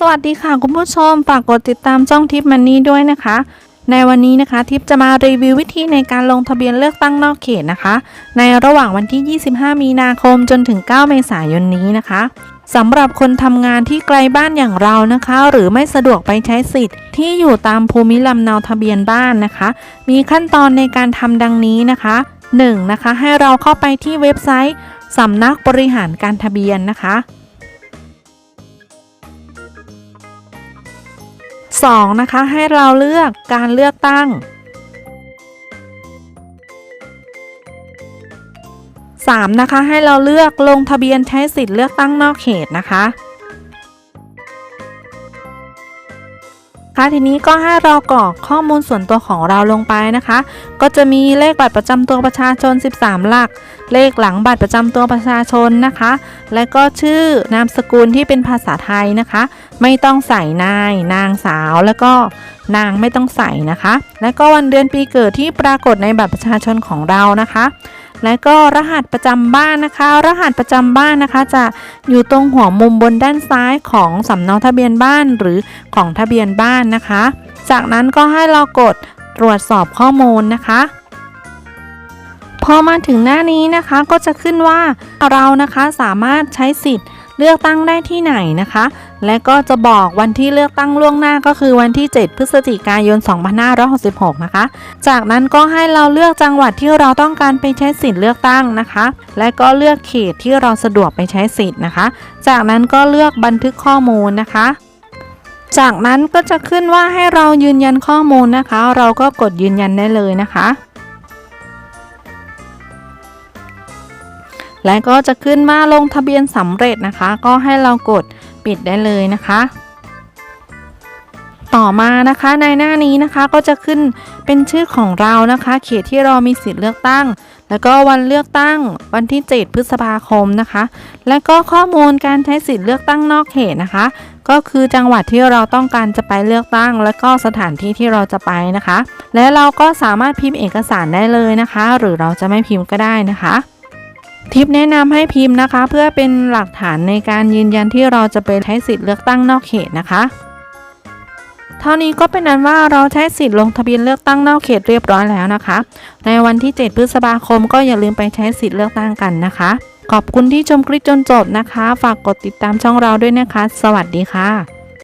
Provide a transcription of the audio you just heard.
สวัสดีค่ะคุณผู้ชม ฝากกดติดตามช่องทิปมันนี่ด้วยนะคะ ในวันนี้นะคะทิปจะมารีวิววิธีในการลงทะเบียนเลือกตั้งนอกเขตนะคะ ในระหว่างวันที่ 25 มีนาคมจนถึง 9 เมษายนนี้นะคะสำหรับคนทำงานที่ไกลบ้านอย่างเรานะคะ หรือไม่สะดวกไปใช้สิทธิ์ ที่อยู่ตามภูมิลำเนาทะเบียนบ้านนะคะ มีขั้นตอนในการทำดังนี้นะคะ 1. นะคะให้เราเข้าไปที่เว็บไซต์สำนักบริหารการทะเบียนนะคะ 2. นะคะ ให้เราเลือกการเลือกตั้ง 3. นะคะ ให้เราเลือกลงทะเบียนใช้สิทธิ์เลือกตั้งนอกเขตนะคะ ทีนี้ก็ให้เรากรอกข้อมูลส่วนตัวของเราลงไปนะคะ ก็จะมีเลขบัตรประจำตัวประชาชน 13 หลัก เลขหลังบัตรประจำตัวประชาชนนะคะ และก็ชื่อนามสกุลที่เป็นภาษาไทยนะคะ ไม่ต้องใส่นาย นางสาวแล้วก็นางไม่ต้องใส่นะคะ และก็วันเดือนปีเกิดที่ปรากฏในบัตรประชาชนของเรานะคะ และก็รหัสประจำบ้านนะคะ รหัสประจำบ้านนะคะ จะอยู่ตรงหัวมุมบนด้านซ้ายของสำเนาทะเบียนบ้านหรือของทะเบียนบ้านนะคะ จากนั้นก็ให้เรากดตรวจสอบข้อมูลนะคะพอมาถึงหน้านี้นะคะก็จะขึ้นว่าเรานะคะสามารถใช้สิทธิ์ เลือกตั้งได้ที่ไหนนะคะ และก็จะบอกวันที่เลือกตั้งล่วงหน้าก็คือวันที่ 7 พฤศจิกายน 2566 นะคะ จากนั้นก็ให้เราเลือกจังหวัดที่เราต้องการไปใช้สิทธิ์เลือกตั้งนะคะ และก็เลือกเขตที่เราสะดวกไปใช้สิทธิ์นะคะ จากนั้นก็เลือกบันทึกข้อมูลนะคะจากนั้นก็จะขึ้นว่าให้เรายืนยันข้อมูลนะคะ เราก็กดยืนยันได้เลยนะคะ และก็จะขึ้นมาลงทะเบียนสำเร็จนะคะ ก็ให้เรากดปิดได้เลยนะคะ ต่อมานะคะในหน้านี้นะคะก็จะขึ้นเป็นชื่อของเรานะคะ เขตที่เรามีสิทธิ์เลือกตั้ง แล้วก็วันเลือกตั้งวันที่ 7 พฤษภาคมนะคะ และก็ข้อมูลการใช้สิทธิ์เลือกตั้งนอกเขตนะคะ ก็คือจังหวัดที่เราต้องการจะไปเลือกตั้ง และก็สถานที่ที่เราจะไปนะคะ และเราก็สามารถพิมพ์เอกสารได้เลยนะคะ หรือเราจะไม่พิมพ์ก็ได้นะคะ ทิปแนะนำให้พิมพ์นะคะ เพื่อเป็นหลักฐานในการยืนยันที่เราจะไปใช้สิทธิ์เลือกตั้งนอกเขตนะคะ เท่านี้ก็เป็นนั้นว่าเราใช้สิทธิ์ลงทะเบียนเลือกตั้งนอกเขตเรียบร้อยแล้วนะคะ ในวันที่ 7 พฤษภาคมก็อย่าลืมไปใช้สิทธิ์เลือกตั้งกันนะคะ ขอบคุณที่ชมคลิปจนจบนะคะ ฝากกดติดตามช่องเราด้วยนะคะ สวัสดีค่ะ